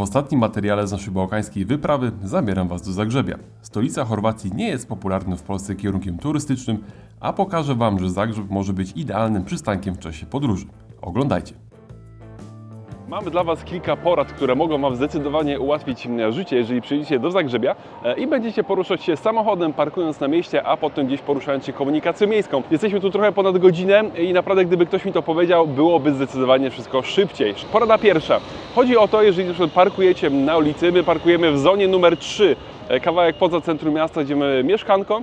W ostatnim materiale z naszej bałkańskiej wyprawy zabieram Was do Zagrzebia. Stolica Chorwacji nie jest popularnym w Polsce kierunkiem turystycznym, a pokażę Wam, że Zagrzeb może być idealnym przystankiem w czasie podróży. Oglądajcie. Mamy dla Was kilka porad, które mogą Wam zdecydowanie ułatwić mm, życie, jeżeli przyjedziecie do Zagrzebia e, i będziecie poruszać się samochodem, parkując na mieście, a potem gdzieś poruszając się komunikacją miejską. Jesteśmy tu trochę ponad godzinę i naprawdę, gdyby ktoś mi to powiedział, byłoby zdecydowanie wszystko szybciej. Porada pierwsza. Chodzi o to, jeżeli parkujecie na ulicy, my parkujemy w zonie numer 3, e, kawałek poza centrum miasta, gdzie mamy mieszkanko,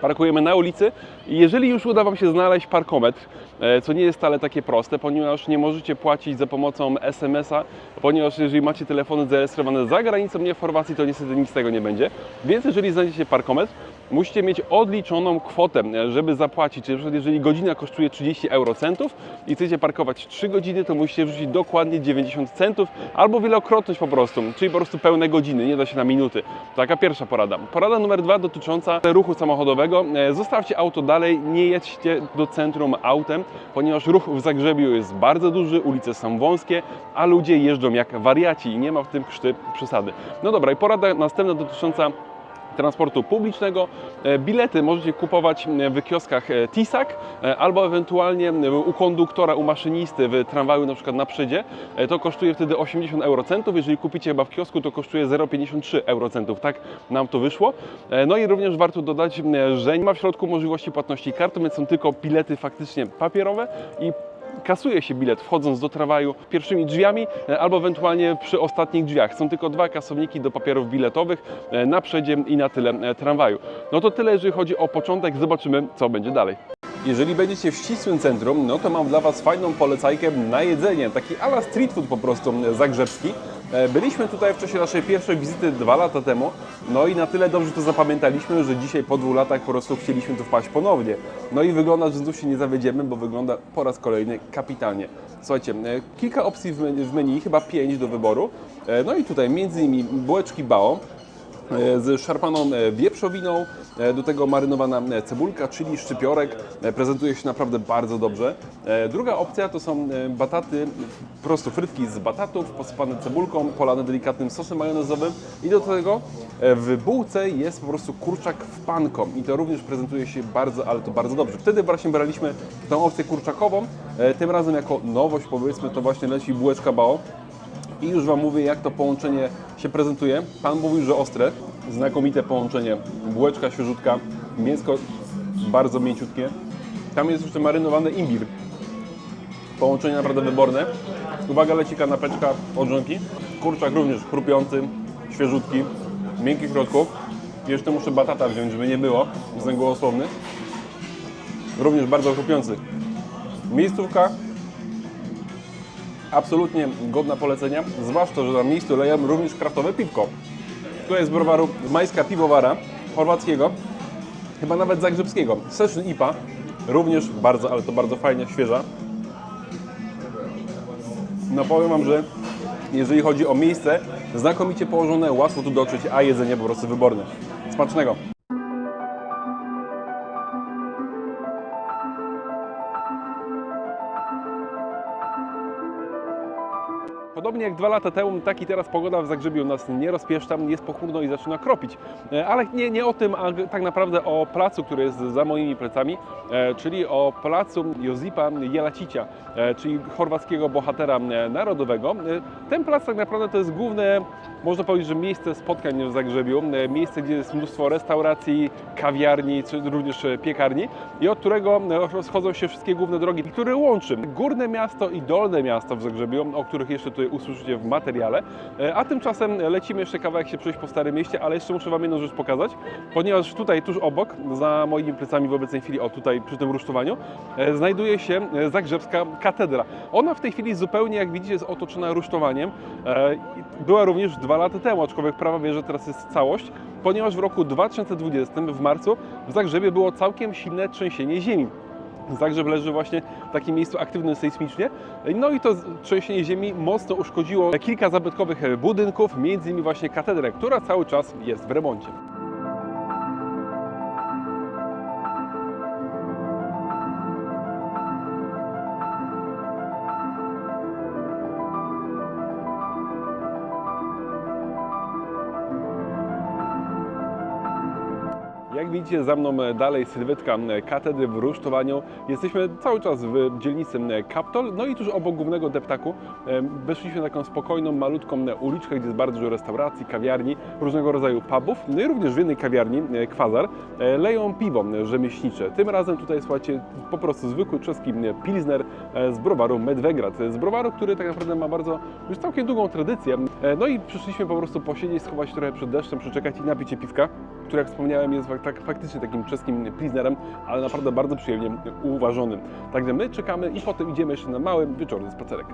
parkujemy na ulicy i jeżeli już uda Wam się znaleźć parkometr, e, co nie jest wcale takie proste, ponieważ nie możecie płacić za pomocą SMS-a, ponieważ jeżeli macie telefony zarejestrowane za granicą, nie w Chorwacji, to niestety nic z tego nie będzie. Więc jeżeli znajdziecie parkometr, musicie mieć odliczoną kwotę, e, żeby zapłacić. Czyli jeżeli godzina kosztuje 30 eurocentów i chcecie parkować 3 godziny, to musicie wrzucić dokładnie 90 centów albo wielokrotność po prostu, czyli po prostu pełne godziny, nie da się na minuty. Taka pierwsza porada. Porada numer dwa dotycząca ruchu samochodowego. E, Zostawcie auto dalej, nie jedźcie do centrum autem, ponieważ ruch w Zagrzebiu jest bardzo duży, ulice są wąskie, a ludzie jeżdżą jak wariaci i nie ma w tym krzty przesady. No dobra, i porada następna dotycząca transportu publicznego. E, Bilety możecie kupować w kioskach e, TISAK e, albo ewentualnie u konduktora, u maszynisty w tramwaju na przykład na przydzie. To kosztuje wtedy 80 eurocentów. Jeżeli kupicie chyba w kiosku, to kosztuje 0,53 eurocentów. Tak nam to wyszło. No i również warto dodać, że nie ma w środku możliwości płatności kartą, więc są tylko bilety faktycznie papierowe i kasuje się bilet wchodząc do tramwaju pierwszymi drzwiami e, albo ewentualnie przy ostatnich drzwiach. Są tylko dwa kasowniki do papierów biletowych e, na przedzie i na tyle e, tramwaju. No to tyle, jeżeli chodzi o początek. Zobaczymy, co będzie dalej. Jeżeli będziecie w ścisłym centrum, no to mam dla Was fajną polecajkę na jedzenie, taki ala street food po prostu zagrzebski. E, Byliśmy tutaj w czasie naszej pierwszej wizyty dwa lata temu, no i na tyle dobrze to zapamiętaliśmy, że dzisiaj po dwóch latach po prostu chcieliśmy tu wpaść ponownie. No i wygląda, że znów się nie zawiedziemy, bo wygląda po raz kolejny kapitalnie. Słuchajcie, e, kilka opcji w menu, chyba pięć do wyboru. E, No i tutaj między innymi bułeczki bao, z szarpaną e, wieprzowiną, e, do tego marynowana e, cebulka, czyli szczypiorek. E, Prezentuje się naprawdę bardzo dobrze. E, Druga opcja to są e, bataty, prostu frytki z batatów, posypane cebulką, polane delikatnym sosem majonezowym i do tego e, w bułce jest po prostu kurczak w panko i to również prezentuje się bardzo, ale to bardzo dobrze. Wtedy właśnie braliśmy tą opcję kurczakową, e, tym razem jako nowość powiedzmy to właśnie leci bułeczka bao. I już Wam mówię, jak to połączenie się prezentuje. Pan mówił, że ostre, znakomite połączenie. Bułeczka świeżutka, mięsko bardzo mięciutkie. Tam jest jeszcze marynowany imbir. Połączenie naprawdę wyborne. Uwaga, leci kanapeczka od żonki. Kurczak również chrupiący, świeżutki, miękki w środku. Jeszcze muszę batata wziąć, żeby nie było, jestem gołosłowny. Również bardzo chrupiący. Miejscówka absolutnie godna polecenia, zwłaszcza, że na miejscu leją również kraftowe piwko. Tu jest browaru Majska Piwowara, chorwackiego, chyba nawet zagrzebskiego. Session IPA, również bardzo, ale to bardzo fajnie, świeża. No powiem Wam, że jeżeli chodzi o miejsce, znakomicie położone, łatwo tu dotrzeć, a jedzenie po prostu wyborne. Smacznego! Podobnie jak dwa lata temu, tak i teraz pogoda w Zagrzebiu nas nie rozpieszcza, jest pochmurno i zaczyna kropić. E, Ale nie, nie o tym, a tak naprawdę o placu, który jest za moimi plecami, e, czyli o placu Josipa Jelacicia, e, czyli chorwackiego bohatera narodowego. Ten plac tak naprawdę to jest główne, można powiedzieć, że miejsce spotkań w Zagrzebiu, miejsce, gdzie jest mnóstwo restauracji, kawiarni, czy również piekarni i od którego rozchodzą się wszystkie główne drogi, które łączy górne miasto i dolne miasto w Zagrzebiu, o których jeszcze tutaj w materiale. E, A tymczasem lecimy jeszcze kawałek się przejść po Starym Mieście, ale jeszcze muszę Wam jedną rzecz pokazać, ponieważ tutaj tuż obok, za moimi plecami w obecnej chwili, o tutaj przy tym rusztowaniu, e, znajduje się e, Zagrzebska Katedra. Ona w tej chwili zupełnie, jak widzicie, jest otoczona rusztowaniem. Była również dwa lata temu, aczkolwiek prawa wie, że teraz jest całość, ponieważ w roku 2020, w marcu, w Zagrzebie było całkiem silne trzęsienie ziemi. Zagrzeb leży właśnie w takim miejscu aktywnym sejsmicznie. No i to trzęsienie ziemi mocno uszkodziło kilka zabytkowych budynków, między innymi właśnie katedrę, która cały czas jest w remoncie. Widzicie za mną dalej sylwetka katedry w rusztowaniu. Jesteśmy cały czas w dzielnicy Kaptol, no i tuż obok głównego deptaku weszliśmy na taką spokojną, malutką uliczkę, gdzie jest bardzo dużo restauracji, kawiarni, różnego rodzaju pubów. No i również w jednej kawiarni, Kwazar, e, leją piwo rzemieślnicze. Tym razem tutaj, słuchajcie, po prostu zwykły czeski pilsner e, z browaru Medvegrad. Z browaru, który tak naprawdę ma bardzo, już całkiem długą tradycję. E, No i przyszliśmy po prostu posiedzieć, schować trochę przed deszczem, przeczekać i napić się piwka, które jak wspomniałem jest tak, faktycznie takim czeskim pilsnerem, ale naprawdę bardzo przyjemnie uważonym. Także my czekamy i potem idziemy jeszcze na mały wieczorny spacerek.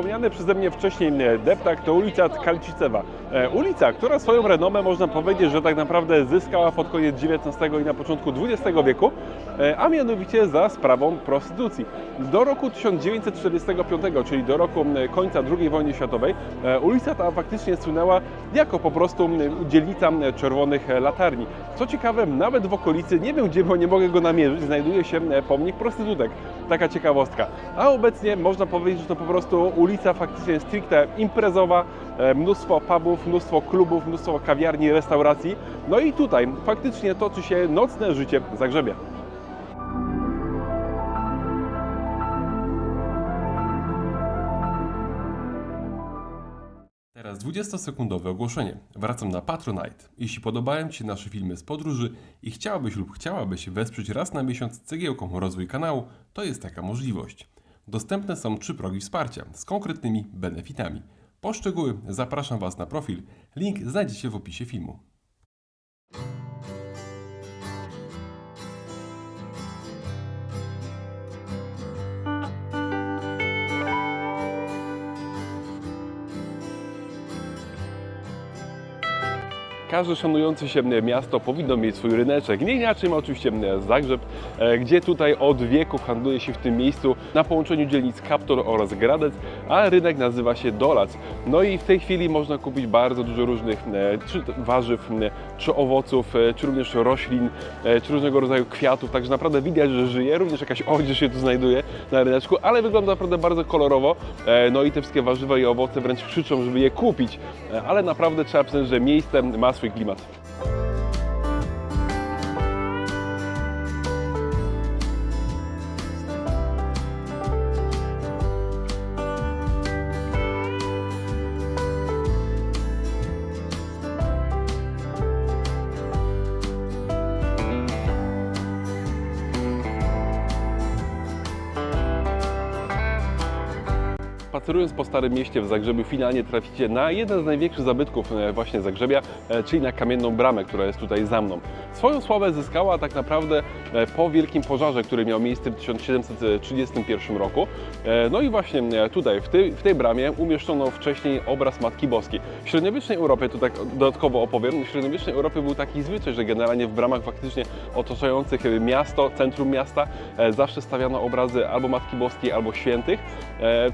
Wspomniany przeze mnie wcześniej e, deptak to ulica Kalcicewa. E, Ulica, która swoją renomę można powiedzieć, że tak naprawdę zyskała pod koniec XIX i na początku XX wieku, e, a mianowicie za sprawą prostytucji. Do roku 1945, czyli do roku końca II wojny światowej, ulica ta faktycznie słynęła jako po prostu dzielnica czerwonych latarni. Co ciekawe, nawet w okolicy, nie wiem gdzie, bo nie mogę go namierzyć, znajduje się pomnik prostytutek. Taka ciekawostka. A obecnie można powiedzieć, że to po prostu ulica faktycznie stricte imprezowa, e, mnóstwo pubów, mnóstwo klubów, mnóstwo kawiarni, restauracji. No i tutaj faktycznie toczy się nocne życie Zagrzebia. Teraz 20-sekundowe ogłoszenie. Wracam na Patronite. Jeśli podobają Ci się nasze filmy z podróży i chciałabyś lub chciałabyś wesprzeć raz na miesiąc cegiełką rozwój kanału, to jest taka możliwość. Dostępne są trzy progi wsparcia z konkretnymi benefitami. Po szczegóły zapraszam Was na profil. Link znajdziecie w opisie filmu. Każde szanujące się miasto powinno mieć swój ryneczek. Nie inaczej ma oczywiście Zagrzeb, e, gdzie tutaj od wieków handluje się w tym miejscu na połączeniu dzielnic Kaptor oraz Gradec, a rynek nazywa się Dolac. No i w tej chwili można kupić bardzo dużo różnych e, czy warzyw, czy owoców, e, czy również roślin, e, czy różnego rodzaju kwiatów, także naprawdę widać, że żyje. Również jakaś odzież się tu znajduje na ryneczku, ale wygląda naprawdę bardzo kolorowo. E, No i te wszystkie warzywa i owoce wręcz krzyczą, żeby je kupić, E, ale naprawdę trzeba przyznać, że miejsce ma swój klimat. Spacerując po Starym Mieście w Zagrzebiu, finalnie traficie na jeden z największych zabytków e, właśnie Zagrzebia, e, czyli na Kamienną Bramę, która jest tutaj za mną. Swoją sławę zyskała tak naprawdę e, po wielkim pożarze, który miał miejsce w 1731 roku. No i właśnie tutaj, w tej, w tej bramie umieszczono wcześniej obraz Matki Boskiej. W średniowiecznej Europie, tu tak dodatkowo opowiem, w średniowiecznej Europie był taki zwyczaj, że generalnie w bramach faktycznie otaczających miasto, centrum miasta, zawsze stawiano obrazy albo Matki Boskiej, albo świętych,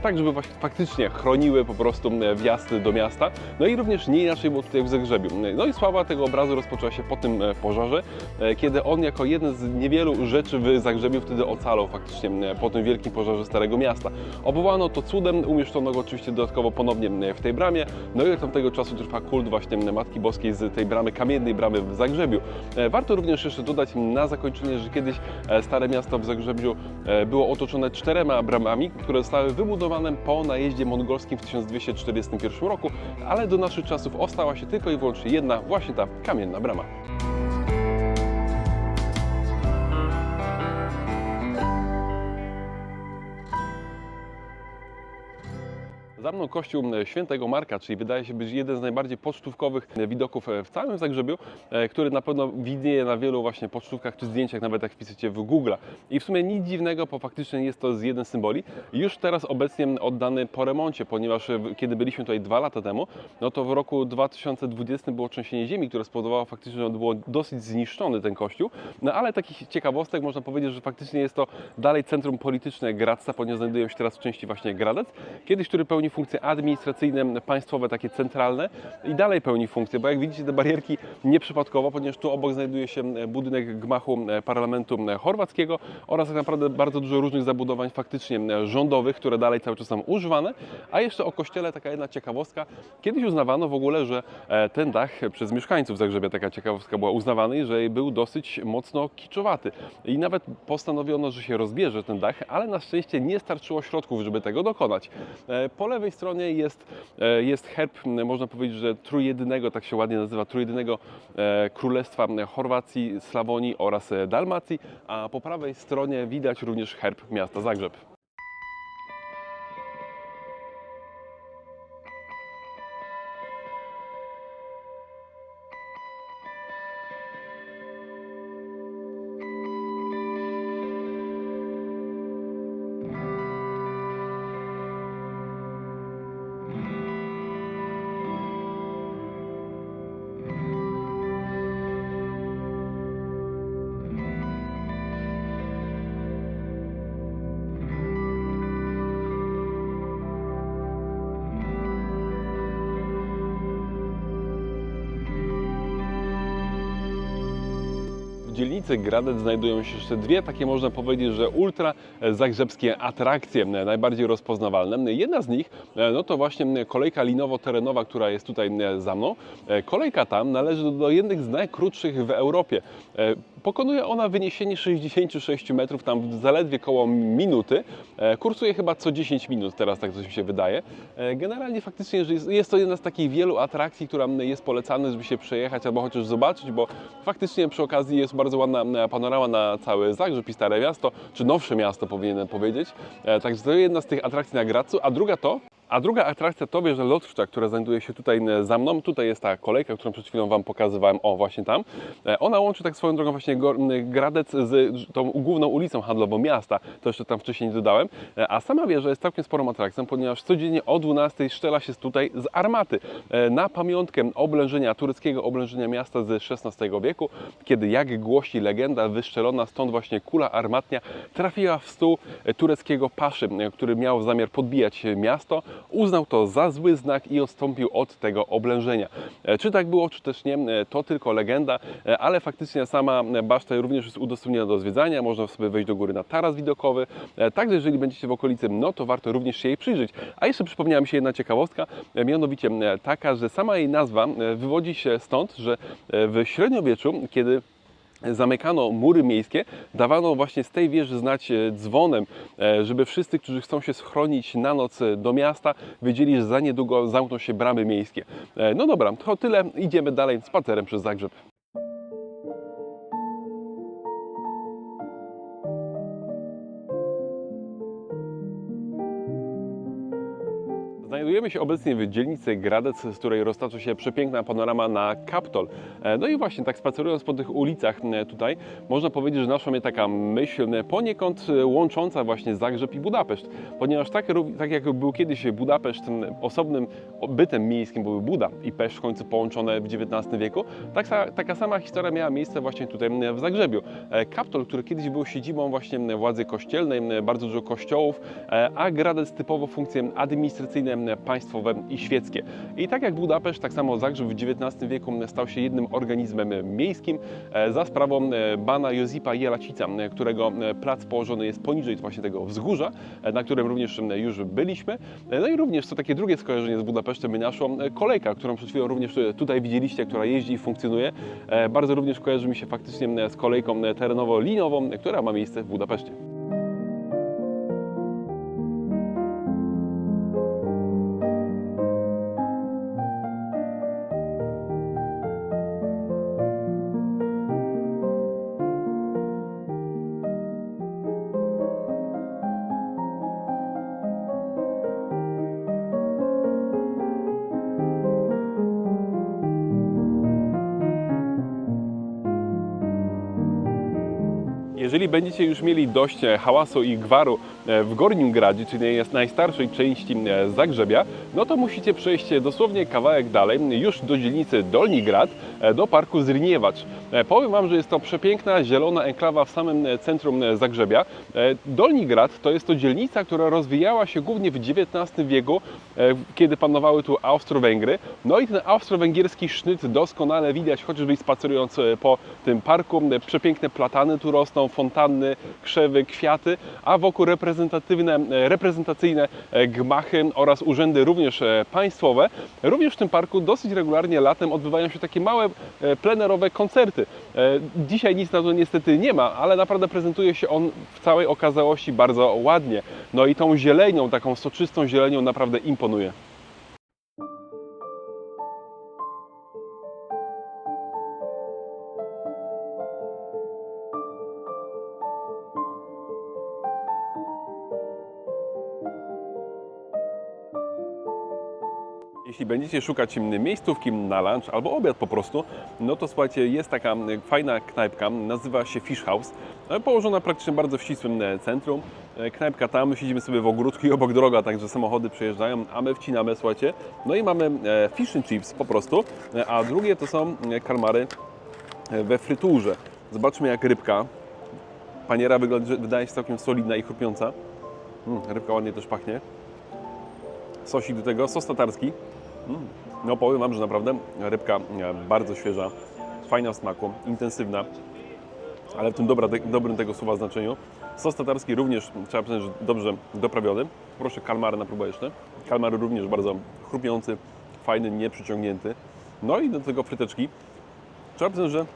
tak żeby właśnie faktycznie chroniły po prostu e, wjazd do miasta. No i również nie inaczej było tutaj w Zagrzebiu. No i sława tego obrazu rozpoczęła się po tym e, pożarze, e, kiedy on jako jeden z niewielu rzeczy w Zagrzebiu wtedy ocalał faktycznie e, po tym wielkim pożarze Starego Miasta. Obwołano to cudem, umieszczono go oczywiście dodatkowo ponownie e, w tej bramie, no i od tamtego czasu trwa kult właśnie Matki Boskiej z tej bramy, kamiennej bramy w Zagrzebiu. E, Warto również jeszcze dodać na zakończenie, że kiedyś Stare Miasto w Zagrzebiu było otoczone czterema bramami, które zostały wybudowane po najeździe mongolskim w 1241 roku, ale do naszych czasów ostała się tylko i wyłącznie jedna, właśnie ta kamienna brama. Za mną kościół e, świętego Marka, czyli wydaje się być jeden z najbardziej pocztówkowych e, widoków e, w całym Zagrzebiu, który na pewno widnieje na wielu właśnie pocztówkach czy zdjęciach, nawet jak wpiszecie w Google. I w sumie nic dziwnego, bo faktycznie jest to z jeden z symboli. Już teraz obecnie oddany po remoncie, ponieważ kiedy byliśmy tutaj dwa lata temu, no to w roku 2020 było trzęsienie ziemi, które spowodowało faktycznie, że było dosyć zniszczony ten kościół. No ale takich ciekawostek można powiedzieć, że faktycznie jest to dalej centrum polityczne Gradca, ponieważ znajdują się teraz w części właśnie Gradec, kiedyś który pełni funkcje administracyjne, państwowe, takie centralne i dalej pełni funkcję, bo jak widzicie te barierki nieprzypadkowo, ponieważ tu obok znajduje się budynek gmachu parlamentu chorwackiego oraz tak naprawdę bardzo dużo różnych zabudowań faktycznie rządowych, które dalej cały czas są używane, a jeszcze o kościele taka jedna ciekawostka. Kiedyś uznawano w ogóle, że e, ten dach przez mieszkańców Zagrzebia, taka ciekawostka była uznawany, że był dosyć mocno kiczowaty i nawet postanowiono, że się rozbierze ten dach, ale na szczęście nie starczyło środków, żeby tego dokonać. E, Po lewej stronie jest, e, jest herb, można powiedzieć, że trójjedynego, tak się ładnie nazywa, trójjedynego e, królestwa Chorwacji, Slawonii oraz e, Dalmacji, a po prawej stronie widać również herb miasta Zagrzeb. Dzielnicy Gradec znajdują się jeszcze dwie takie, można powiedzieć, że ultra zagrzebskie atrakcje, e, najbardziej rozpoznawalne. Jedna z nich e, no to właśnie kolejka linowo-terenowa, która jest tutaj e, za mną. Kolejka tam należy do jednych z najkrótszych w Europie. Pokonuje ona wyniesienie 66 metrów, tam zaledwie koło minuty. E, Kursuje chyba co 10 minut, teraz tak coś mi się wydaje. E, Generalnie faktycznie jest, to jedna z takich wielu atrakcji, która jest polecana, żeby się przejechać albo chociaż zobaczyć, bo faktycznie przy okazji jest bardzo ładna panorama na cały Zagrzeb i Stare Miasto, czy nowsze miasto powinienem powiedzieć. E, Także to jedna z tych atrakcji na Gracu, a druga to a druga atrakcja to wieża Lotwcza, która znajduje się tutaj e, za mną. Tutaj jest ta kolejka, którą przed chwilą Wam pokazywałem. O, właśnie tam. E, Ona łączy tak swoją drogą właśnie Gradec z tą główną ulicą handlową miasta. To jeszcze tam wcześniej nie dodałem. E, A sama wieża jest całkiem sporą atrakcją, ponieważ codziennie o 12 szczela się tutaj z armaty. Na pamiątkę oblężenia, tureckiego oblężenia miasta z XVI wieku, kiedy jak głosi legenda, wyszczelona stąd właśnie kula armatnia trafiła w stół tureckiego paszy, który miał zamiar podbijać miasto. Uznał to za zły znak i odstąpił od tego oblężenia. E, Czy tak było, czy też nie, e, to tylko legenda, e, ale faktycznie sama baszta również jest udostępniona do zwiedzania. Można sobie wejść do góry na taras widokowy. Także jeżeli będziecie w okolicy, no to warto również się jej przyjrzeć. A jeszcze przypomniała mi się jedna ciekawostka, mianowicie taka, że sama jej nazwa wywodzi się stąd, że w średniowieczu, kiedy zamykano mury miejskie, dawano właśnie z tej wieży znać e, dzwonem, e, żeby wszyscy, którzy chcą się schronić na noc e, do miasta, wiedzieli, że za niedługo zamkną się bramy miejskie. No dobra, to tyle. Idziemy dalej spacerem przez Zagrzeb. Znajdujemy się obecnie w dzielnicy Gradec, z której roztacza się przepiękna panorama na Kaptol. E, No i właśnie tak spacerując po tych ulicach e, tutaj, można powiedzieć, że naszła mnie taka myśl e, poniekąd łącząca właśnie Zagrzeb i Budapeszt, ponieważ tak, tak jak był kiedyś Budapeszt osobnym bytem miejskim, były Buda i Peszcz w końcu połączone w XIX wieku, tak, taka sama historia miała miejsce właśnie tutaj w Zagrzebiu. Kaptol, który kiedyś był siedzibą właśnie władzy kościelnej, bardzo dużo kościołów, a Gradec typowo funkcje administracyjne, m, państwowe i świeckie. I tak jak Budapeszt, tak samo Zagrzeb w XIX wieku stał się jednym organizmem miejskim e, za sprawą e, bana Josipa Jelacica, m, którego plac położony jest poniżej właśnie tego wzgórza, e, na którym również już byliśmy. E, No i również, co takie drugie skojarzenie z Budapesztem e, kolejka, którą przed chwilą również e, tutaj widzieliście, która jeździ i funkcjonuje. E, Bardzo również kojarzy mi się faktycznie z kolejką e, która ma miejsce w Budapeszcie. Jeżeli będziecie już mieli dość e, hałasu i gwaru e, w Gornim Gradzie, czyli najstarszej części e, Zagrzebia, no to musicie przejść dosłownie kawałek dalej, już do dzielnicy Dolni Grad, do parku Zryniewacz. Powiem Wam, że jest to przepiękna, zielona enklawa w samym centrum Zagrzebia. Dolni Grad to jest to dzielnica, która rozwijała się głównie w XIX wieku, kiedy panowały tu Austro-Węgry. No i ten austro-węgierski sznyt doskonale widać, chociażby spacerując po tym parku. Przepiękne platany tu rosną, fontanny, krzewy, kwiaty, a wokół reprezentatywne, e, reprezentacyjne e, gmachy oraz urzędy również e, państwowe. Również w tym parku dosyć regularnie latem odbywają się takie małe plenerowe koncerty. Dzisiaj nic na to niestety nie ma, ale naprawdę prezentuje się on w całej okazałości bardzo ładnie. No i tą zielenią, taką soczystą zielenią naprawdę imponuje. Jeśli będziecie szukać miejscówki na lunch albo obiad po prostu, no to słuchajcie, jest taka fajna knajpka, nazywa się Fish House, e, położona praktycznie bardzo w ścisłym e, centrum. E, Knajpka tam, siedzimy sobie w ogródku i obok droga, także samochody przejeżdżają, a my wcinamy, słuchajcie. No i mamy e, fish and chips po prostu, a drugie to są kalmary we fryturze. Zobaczmy jak rybka. Paniera wygląda, wydaje się całkiem solidna i chrupiąca. Mm, rybka ładnie też pachnie. Sosik do tego, sos tatarski. No powiem Wam, że naprawdę rybka e, bardzo świeża, fajna w smaku, intensywna, ale w tym dobra, dobrym tego słowa znaczeniu. Sos tatarski również, trzeba przyznać, że dobrze doprawiony. Proszę kalmary na próbę jeszcze. Kalmar również bardzo chrupiący, fajny, nieprzyciągnięty. No i do tego fryteczki. Trzeba przyznać, że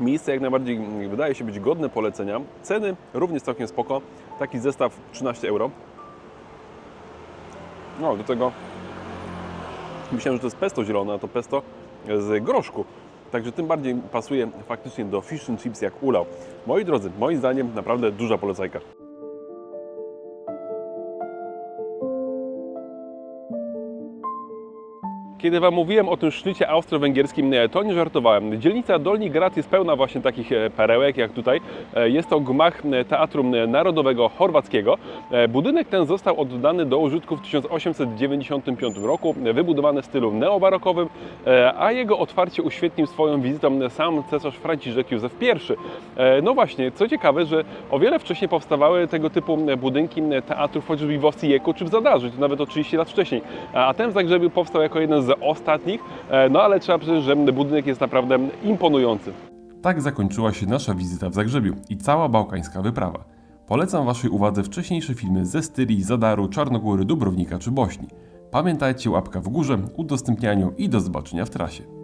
miejsce jak najbardziej mm, wydaje się być godne polecenia. Ceny również całkiem spoko. Taki zestaw 13 euro. No, do tego myślałem, że to jest pesto zielone, a to pesto z groszku. Także tym bardziej pasuje faktycznie do fish and chips jak ulał. Moi drodzy, moim zdaniem naprawdę duża polecajka. Kiedy Wam mówiłem o tym sznycie austro-węgierskim, nie, to nie żartowałem. Dzielnica Dolni Grad jest pełna właśnie takich e, perełek jak tutaj. E, Jest to gmach e, Teatru Narodowego Chorwackiego. E, Budynek ten został oddany do użytku w 1895 roku, e, wybudowany w stylu neobarokowym, e, a jego otwarcie uświetnił swoją wizytą sam cesarz Franciszek Józef I. E, No właśnie, co ciekawe, że o wiele wcześniej powstawały tego typu budynki teatrów choćby w Osijek czy w Zadarzu, nawet o 30 lat wcześniej. A ten w Zagrzebiu powstał jako jeden z ostatnich, e, no ale trzeba przyznać, że budynek jest naprawdę imponujący. Tak zakończyła się nasza wizyta w Zagrzebiu i cała bałkańska wyprawa. Polecam Waszej uwadze wcześniejsze filmy ze Styrii, Zadaru, Czarnogóry, Dubrownika czy Bośni. Pamiętajcie łapka w górze, udostępnianiu i do zobaczenia w trasie.